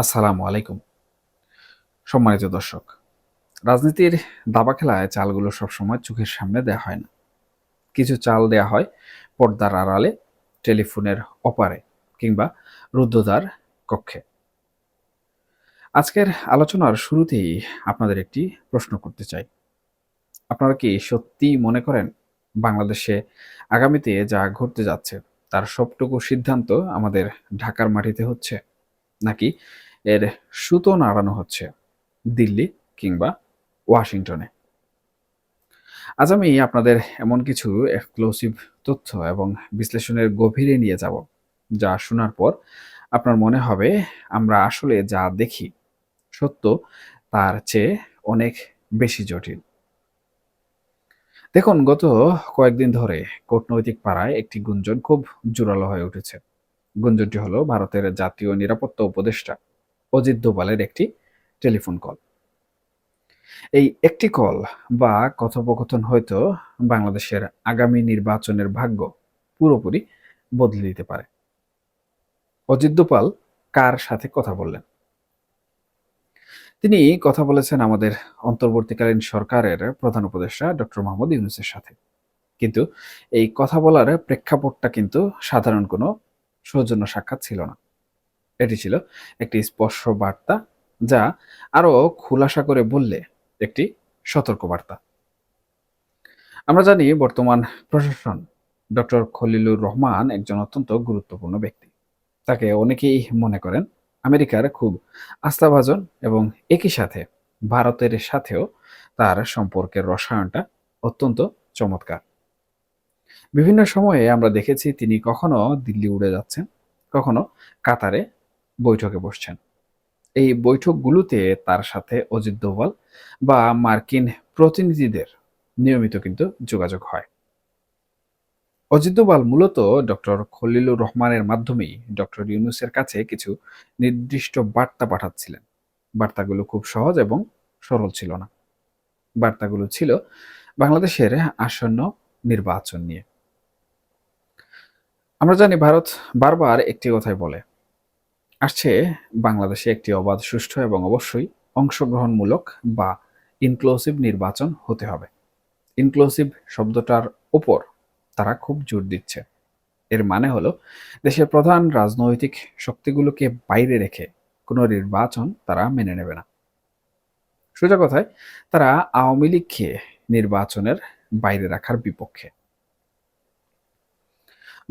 আসসালামু আলাইকুম। সম্মানিত দর্শক, রাজনীতির দাবা খেলায় চালগুলো সবসময় চোখের সামনে দেওয়া হয় না। কিছু চাল দেয়া হয় পর্দার আড়ালে, টেলিফোনের অপারে কিংবা রুদ্ধদ্বার কক্ষে। আজকের আলোচনার শুরুতেই আপনাদের একটি প্রশ্ন করতে চাই। আপনারা কি সত্যি মনে করেন বাংলাদেশে আগামীতে যা ঘটতে যাচ্ছে, তার সবটুকু সিদ্ধান্ত আমাদের ঢাকার মাটিতে হচ্ছে? নাকি এর সুতো নাড়ানো হচ্ছে দিল্লি কিংবা ওয়াশিংটনে। আজ আমি আপনাদের এমন কিছু এক্সক্লুসিভ তথ্য এবং বিশ্লেষণের গভীরে নিয়ে যাব, যা শোনার পর আপনার মনে হবে আমরা আসলে যা দেখি সত্য তার চেয়ে অনেক বেশি জটিল। দেখুন, গত কয়েকদিন ধরে কূটনৈতিক পাড়ায় একটি গুঞ্জন খুব জোরালো হয়ে উঠেছে। গুঞ্জনটি হলো ভারতের জাতীয় নিরাপত্তা উপদেষ্টা অজিত দোভালের একটি টেলিফোন কল। এই একটি কল বা কথোপকথন হয়তো বাংলাদেশের আগামী নির্বাচনের ভাগ্য পুরোপুরি বদলে দিতে পারে। অজিত দোপাল কার সাথে কথা বললেন? তিনি কথা বলেছেন আমাদের অন্তর্বর্তীকালীন সরকারের প্রধান উপদেষ্টা ডক্টর মোহাম্মদ ইউনুসের সাথে। কিন্তু এই কথা বলার প্রেক্ষাপটটা কিন্তু সাধারণ কোনো সৌজন্য সাক্ষাৎ ছিল না। এটি ছিল একটি স্পর্শ বার্তা যা আরও খুলাসা করে বললে একটি সতর্ক বার্তা আমরা জানি বর্তমান প্রশাসন ডক্টর খলিলুর রহমান একজন অত্যন্ত গুরুত্বপূর্ণ ব্যক্তি। তাকে অনেকেই মনে করেন আমেরিকার খুব আস্থাভাজন এবং একই সাথে ভারতের সাথেও তার সম্পর্কের রসায়নটা অত্যন্ত চমৎকার। বিভিন্ন সময়ে আমরা দেখেছি তিনি কখনো দিল্লি উড়ে যাচ্ছেন, কখনো কাতারে বৈঠকে বসছেন। এই বৈঠকগুলোতে তার সাথে অজিত দোভাল বা মার্কিন প্রতিনিধিদের নিয়মিত কিন্তু যোগাযোগ হয়। অজিত দোভাল মূলত ডক্টর খলিলুর রহমানের মাধ্যমেই ডক্টর ইউনুসের কাছে কিছু নির্দিষ্ট বার্তা পাঠাচ্ছিলেন। বার্তাগুলো খুব সহজ এবং সরল ছিল না। বার্তাগুলো ছিল বাংলাদেশের আসন্ন নির্বাচন নিয়ে। আমরা জানি ভারত বারবার একটি কথাই বলে আসছে বাংলাদেশে একটি অবাধ, সুষ্ঠু এবং অবশ্যই অংশগ্রহণমূলক বা ইনক্লুসিভ নির্বাচন হতে হবে। ইনক্লুসিভ শব্দটার উপর তারা খুব জোর দিচ্ছে। এর মানে হলো, দেশের প্রধান রাজনৈতিক শক্তিগুলোকে বাইরে রেখে কোনো নির্বাচন তারা মেনে নেবে না। সোজা কথায়, তারা আওয়ামী লীগকে নির্বাচনের বাইরে রাখার বিপক্ষে।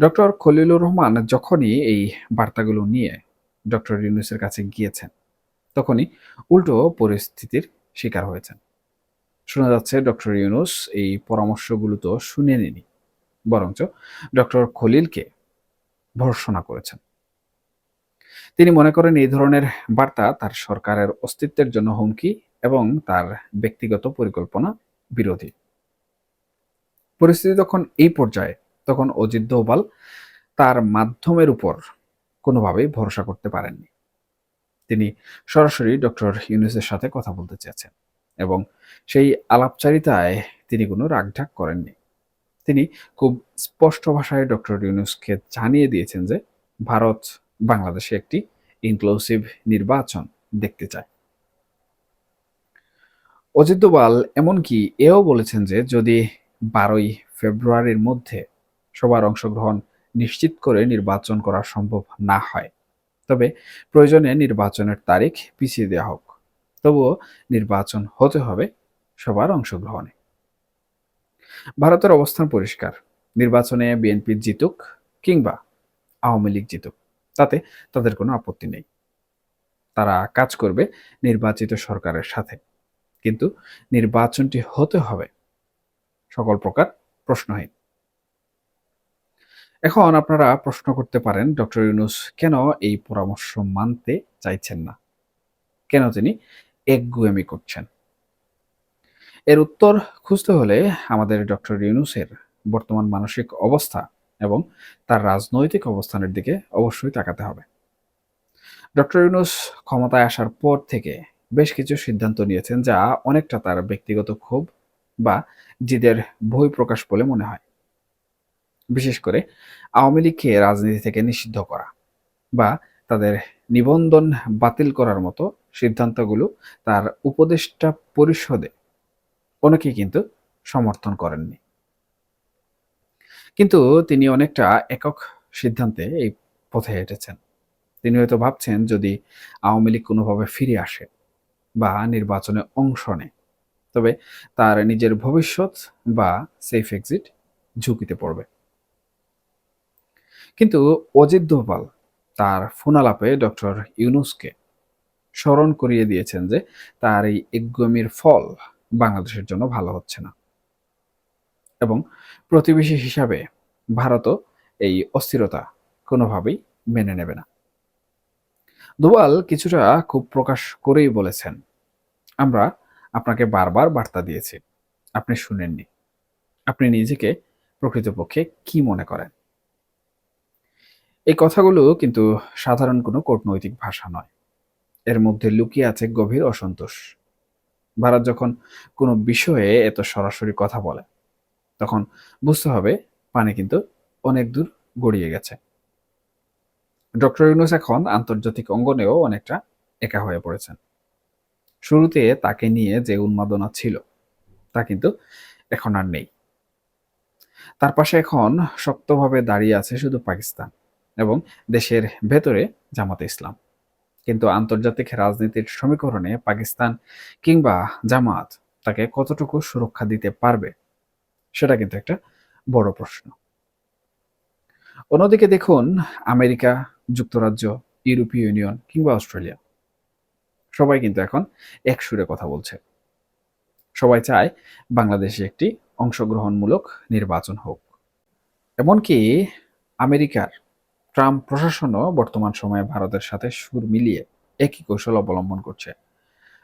ডক্টর খলিলুর রহমান যখনই এই বার্তাগুলো নিয়ে ডক্টর ইউনুসের কাছে গিয়েছেন। তখনই উল্টো পরিস্থিতির শিকার হয়েছেন। শোনা যাচ্ছে ডক্টর ইউনুস এই পরামর্শগুলো তো শুনে নেনি বরঞ্চ ডক্টর খলিলকে ভর্সনা করেছেন। তিনি মনে করেন এই ধরনের বার্তা তার সরকারের অস্তিত্বের জন্য হুমকি এবং তার ব্যক্তিগত পরিকল্পনা বিরোধী। পরিস্থিতি তখন এই পর্যায়ে, তখন অজিত দোভাল তার মাধ্যমের উপর কোনোভাবেই ভরসা করতে পারেননি। তিনি সরাসরি ডক্টর ইউনুসের সাথে কথা বলতে চেয়েছেন এবং সেই আলাপচারিতায় তিনি কোনো রাগঢাক করেননি। তিনি খুব স্পষ্ট ভাষায় ডক্টর ইউনুসকে জানিয়ে দিয়েছেন যে ভারত বাংলাদেশে একটি ইনক্লুসিভ নির্বাচন দেখতে চায়। অজিত দোভাল এমনকি এও বলেছেন যে যদি বারোই ফেব্রুয়ারির মধ্যে সবার অংশগ্রহণ নিশ্চিত করে নির্বাচন করা সম্ভব না হয়। তবে প্রয়োজনে নির্বাচনের তারিখ পিছিয়ে দেওয়া হোক। তবুও নির্বাচন হতে হবে সবার অংশগ্রহণে। ভারতের অবস্থান পরিষ্কার। নির্বাচনে বিএনপি জিতুক কিংবা আওয়ামী লীগ জিতুক, তাতে তাদের কোনো আপত্তি নেই। তারা কাজ করবে নির্বাচিত সরকারের সাথে। কিন্তু নির্বাচনটি হতে হবে। সকল প্রকার প্রশ্নহীন। এখন আপনারা প্রশ্ন করতে পারেন, ডক্টর ইউনুস, কেন এই পরামর্শ মানতে চাইছেন না? কেন তিনি একগুয়েমি করছেন? এর উত্তর খুঁজতে হলে আমাদের ডক্টর ইউনুসের বর্তমান মানসিক অবস্থা এবং তার রাজনৈতিক অবস্থানের দিকে অবশ্যই তাকাতে হবে। ডক্টর ইউনুস ক্ষমতায় আসার পর থেকে বেশ কিছু সিদ্ধান্ত নিয়েছেন যা অনেকটা তার ব্যক্তিগত ক্ষোভ বা জিদের বই প্রকাশ বলে মনে হয়। বিশেষ করে আওয়ামী লীগকে রাজনীতি থেকে নিষিদ্ধ করা বা তাদের নিবন্ধন বাতিল করার মতো সিদ্ধান্তগুলো তার উপদেষ্টা পরিষদে অনেকেই কিন্তু সমর্থন করেননি। কিন্তু তিনি অনেকটা একক সিদ্ধান্তে এই পথে হেঁটেছেন। তিনি হয়তো ভাবছেন যদি আওয়ামী লীগ কোনোভাবে ফিরে আসে বা নির্বাচনে অংশ নেয়, তবে তার নিজের ভবিষ্যৎ বা সেফ এক্সিট ঝুঁকিতে পড়বে। কিন্তু অজিত দোভাল তার ফোনালাপে ডক্টর ইউনুসকে স্মরণ করিয়ে দিয়েছেন যে তার এই একগমির ফল বাংলাদেশের জন্য ভালো হচ্ছে না। এবং প্রতিবেশী হিসাবে ভারতও এই অস্থিরতা কোনোভাবেই মেনে নেবে না। দোভাল কিছুটা খুব প্রকাশ করেই বলেছেন, আমরা আপনাকে বারবার বার্তা দিয়েছি, আপনি শুনেননি। আপনি নিজেকে প্রকৃতপক্ষে কি মনে করেন? এই কথাগুলো কিন্তু সাধারণ কোনো কূটনৈতিক ভাষা নয়। এর মধ্যে লুকিয়ে আছে গভীর অসন্তোষ। ভারত যখন কোনো বিষয়ে এত সরাসরি কথা বলে, তখন বুঝতে হবে পানি কিন্তু অনেক দূর গড়িয়ে গেছে। ডক্টর ইউনুস এখন আন্তর্জাতিক অঙ্গনেও অনেকটা একা হয়ে পড়েছেন। শুরুতে তাকে নিয়ে যে উন্মাদনা ছিল, তা কিন্তু এখন আর নেই। তার পাশে এখন শক্তভাবে দাঁড়িয়ে আছে শুধু পাকিস্তান। এবং দেশের ভেতরে জামাতে ইসলাম। কিন্তু আন্তর্জাতিক রাজনীতির সমীকরণে পাকিস্তান কিংবা জামাত তাকে কতটুকু সুরক্ষা দিতে পারবে, সেটা কিন্তু একটা বড় প্রশ্ন। অন্যদিকে দেখুন, আমেরিকা, যুক্তরাজ্য, ইউরোপীয় ইউনিয়ন কিংবা অস্ট্রেলিয়া। সবাই কিন্তু এখন এক সুরে কথা বলছে। সবাই চায় বাংলাদেশে একটি অংশগ্রহণমূলক নির্বাচন হোক। এমনকি আমেরিকার ট্রাম্প প্রশাসনও বর্তমান সময়ে ভারতের সাথে সুর মিলিয়ে একই কৌশল অবলম্বন করছে।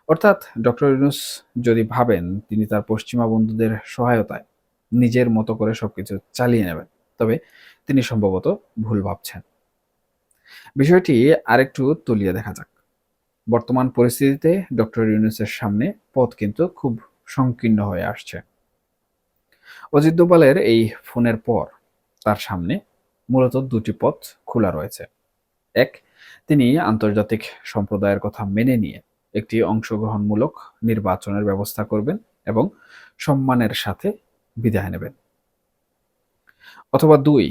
অর্থাৎ ডক্টর ইউনুস যদি ভাবেন, তিনি তার পশ্চিমা বন্ধুদের সহায়তায় নিজের মতো করে সবকিছু চালিয়ে নেবেন, তবে তিনি সম্ভবত ভুল ভাবছেন। বিষয়টি আরেকটু তুলিয়ে দেখা যাক। বর্তমান পরিস্থিতিতে ডক্টর ইউনুসের সামনে পথ কিন্তু খুব সংকীর্ণ হয়ে আসছে। অজিত দোবালের এই ফোনের পর তার সামনে মূলত দুটি পথ খোলা রয়েছে। এক, তিনি আন্তর্জাতিক সম্প্রদায়ের কথা মেনে নিয়ে একটি অংশগ্রহণমূলক নির্বাচনের ব্যবস্থা করবেন এবং সম্মানের সাথে বিদায় নেবেন। অথবা দুই,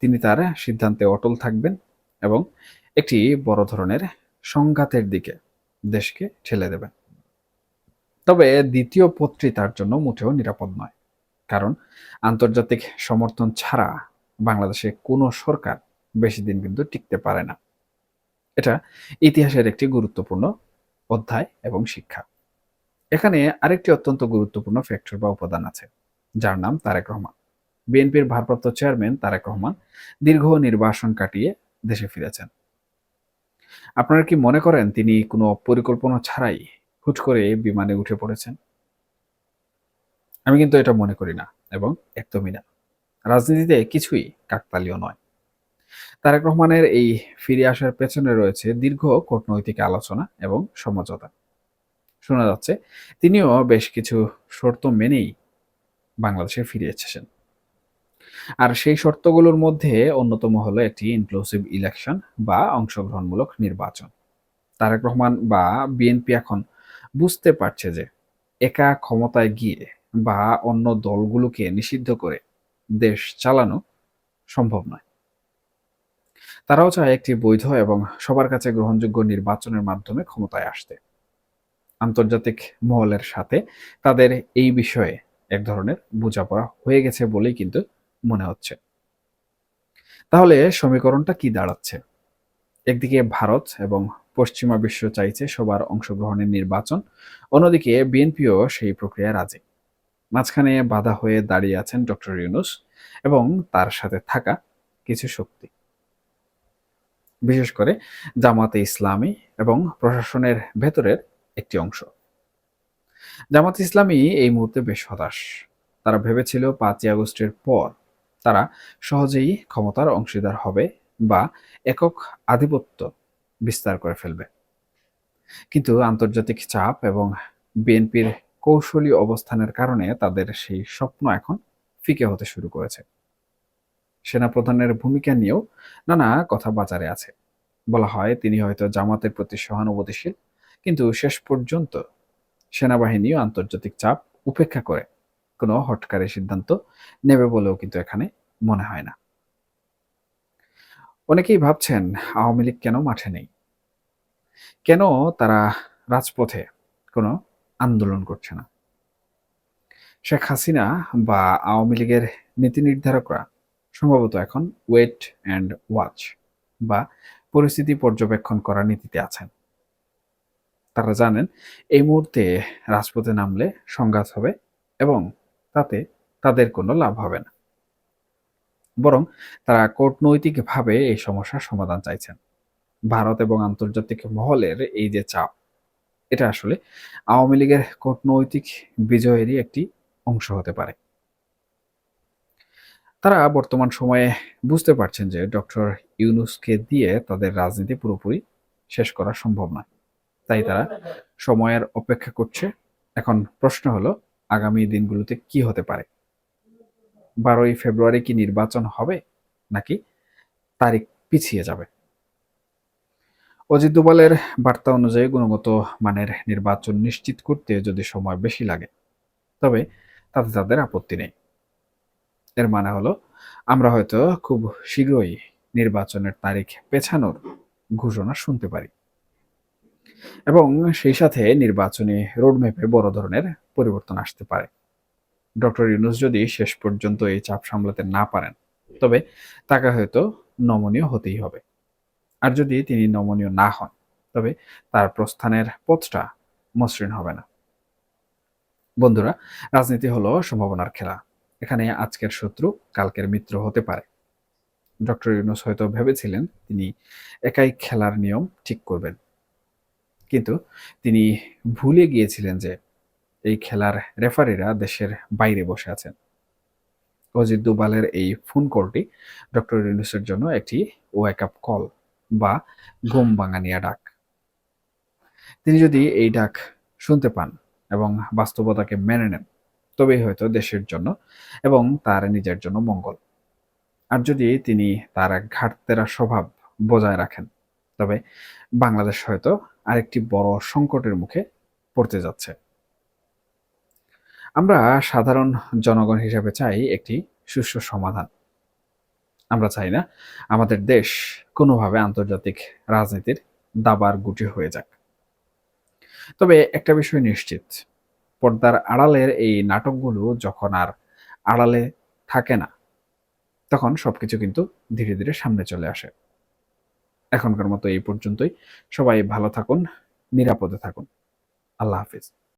তিনি তার সিদ্ধান্তে অটল থাকবেন এবং একটি বড় ধরনের সংঘাতের দিকে দেশকে ঠেলে দেবেন। তবে দ্বিতীয় পত্রী তার জন্য মোটেও নিরাপদ নয়, কারণ আন্তর্জাতিক সমর্থন ছাড়া বাংলাদেশে কোনো সরকার বেশি দিন কিন্তু টিকতে পারে না। এটা ইতিহাসের একটি গুরুত্বপূর্ণ অধ্যায় এবং শিক্ষা। এখানে আরেকটি অত্যন্ত গুরুত্বপূর্ণ ফ্যাক্টর বা উপাদান আছে, যার নাম তারেক রহমান। বিএনপির ভারপ্রাপ্ত চেয়ারম্যান তারেক রহমান দীর্ঘ নির্বাসন কাটিয়ে দেশে ফিরেছেন। আপনারা কি মনে করেন তিনি কোনো পরিকল্পনা ছাড়াই হুট করে বিমানে উঠে পড়েছেন? আমি কিন্তু এটা মনে করি না এবং একদমই না। রাজনীতিতে কিছুই কাকতালীয় নয়। তারেক রহমানের এই ফিরে আসার পেছনে রয়েছে দীর্ঘ কূটনৈতিক আলোচনা এবং সমঝোতা। শোনা যাচ্ছে, তিনিও বেশ কিছু শর্ত মেনেই বাংলাদেশে ফিরে এসেছেন। আর সেই শর্তগুলোর মধ্যে অন্যতম হলো একটি ইনক্লুসিভ ইলেকশন বা অংশগ্রহণমূলক নির্বাচন। তারেক রহমান বা বিএনপি এখন বুঝতে পারছে যে একা ক্ষমতায় গিয়ে বা অন্য দলগুলোকে নিষিদ্ধ করে দেশ চালানো সম্ভব নয়। তারাও চায় একটি বৈধ এবং সবার কাছে গ্রহণযোগ্য নির্বাচনের মাধ্যমে ক্ষমতায় আসতে। আন্তর্জাতিক মহলের সাথে তাদের এই বিষয়ে এক ধরনের বোঝাপড়া হয়ে গেছে বলেই কিন্তু মনে হচ্ছে। তাহলে সমীকরণটা কি দাঁড়াচ্ছে? একদিকে ভারত এবং পশ্চিমা বিশ্ব চাইছে সবার অংশগ্রহণের নির্বাচন, অন্যদিকে বিএনপিও সেই প্রক্রিয়ায় রাজি। মাঝখানে বাধা হয়ে দাঁড়িয়ে আছেন ডক্টর ইউনুস এবং তার সাথে থাকা কিছু শক্তি। বিশেষ করে জামাতে ইসলামী এবং প্রশাসনের ভেতরের একটি অংশ। জামাত ইসলামী এই মুহূর্তে বেশ হতাশ। তারা ভেবেছিল পাঁচই আগস্টের পর তারা সহজেই ক্ষমতার অংশীদার হবে বা একক আধিপত্য বিস্তার করে ফেলবে। কিন্তু আন্তর্জাতিক চাপ এবং বিএনপির কৌশলী অবস্থানের কারণে তাদের সেই স্বপ্ন এখন ফিকে হতে শুরু করেছে। সেনাপ্রধানের ভূমিকা নিয়েও নানা কথা বাজারে আছে। বলা হয়, তিনি হয়তো জামাতের প্রতি সহানুভূতিশীল, কিন্তু শেষ পর্যন্ত সেনাবাহিনী আন্তর্জাতিক চাপ উপেক্ষা করে। কোনো হটকারী সিদ্ধান্ত নেবে বলেও কিন্তু এখানে মনে হয় না। অনেকেই ভাবছেন, আওয়ামী লীগ কেন মাঠে নেই? কেন তারা রাজপথে কোনো আন্দোলন করছে না। শেখ হাসিনা বা আওয়ামী লীগের নীতি নির্ধারকরা সম্ভবত এখন ওয়েট অ্যান্ড ওয়াচ বা পরিস্থিতি পর্যবেক্ষণ করার নীতিতে আছেন। তারা জানেন, এই মুহূর্তে রাজপথে নামলে সংঘাত হবে এবং তাতে তাদের কোনো লাভ হবে না। বরং তারা কূটনৈতিকভাবে এই সমস্যার সমাধান চাইছেন। ভারত এবং আন্তর্জাতিক মহলের এই যে চাপ এটা আসলে আওয়ামী লীগের কূটনৈতিক বিজয়েরই একটি অংশ হতে পারে। তারা বর্তমান সময়ে বুঝতে পারছেন যে ডক্টর ইউনুসকে দিয়ে তাদের রাজনীতি পুরোপুরি শেষ করা সম্ভব নয়। তাই তারা সময়ের অপেক্ষা করছে। এখন প্রশ্ন হলো, আগামী দিনগুলোতে কি হতে পারে? বারোই ফেব্রুয়ারি কি নির্বাচন হবে নাকি তারিখ পিছিয়ে যাবে? অজিত দোবালের বার্তা অনুযায়ী গুণগত মানের নির্বাচন নিশ্চিত করতে যদি সময় বেশি লাগে, তবে তাতে তাদের আপত্তি নেই। এর মানে হলো, আমরা হয়তো খুব শীঘ্রই নির্বাচনের তারিখ পেছানোর ঘোষণা শুনতে পারি। এবং সেই সাথে নির্বাচনী রোডম্যাপে বড় ধরনের পরিবর্তন আসতে পারে। ডক্টর ইউনুস যদি শেষ পর্যন্ত এই চাপ সামলাতে না পারেন, তবে তাকে হয়তো নমনীয় হতেই হবে। আর যদি তিনি নমনীয় না হন, তবে তার প্রস্থানের পথটা মসৃণ হবে না। বন্ধুরা, রাজনীতি হলো সম্ভাবনার খেলা। এখানে আজকের শত্রু কালকের মিত্র হতে পারে। ডক্টর ইউনুস হয়তো ভেবেছিলেন তিনি একাই খেলার নিয়ম ঠিক করবেন। কিন্তু তিনি ভুলে গিয়েছিলেন যে এই খেলার রেফারিরা দেশের বাইরে বসে আছেন। অজিত দুবালের এই ফোন কলটি ডক্টর ইউনুসের জন্য একটি ওয়েক আপ কল বা ঘুম বাঙানিয়া ডাক। তিনি যদি এই ডাক শুনতে পান এবং বাস্তবতাকে মেনে নেন, তবেই হয়তো দেশের জন্য এবং তার নিজের জন্য মঙ্গল। আর যদি তিনি তার ঘাটতেরা স্বভাব বজায় রাখেন, তবে বাংলাদেশ হয়তো আরেকটি বড় সংকটের মুখে পড়তে যাচ্ছে। আমরা সাধারণ জনগণ হিসেবে চাই একটি সুষ্ঠু সমাধান। আমরা চাই না। আমাদের দেশ কোনোভাবে আন্তর্জাতিক রাজনীতির দাবার গুটি হয়ে যাক। তবে একটা বিষয় নিশ্চিত, পর্দার আড়ালের এই নাটকগুলো যখন আর আড়ালে থাকে না, তখন সবকিছু কিন্তু ধীরে ধীরে সামনে চলে আসে। এখনকার মতো এই পর্যন্তই। সবাই ভালো থাকুন, নিরাপদে থাকুন। আল্লাহ হাফিজ।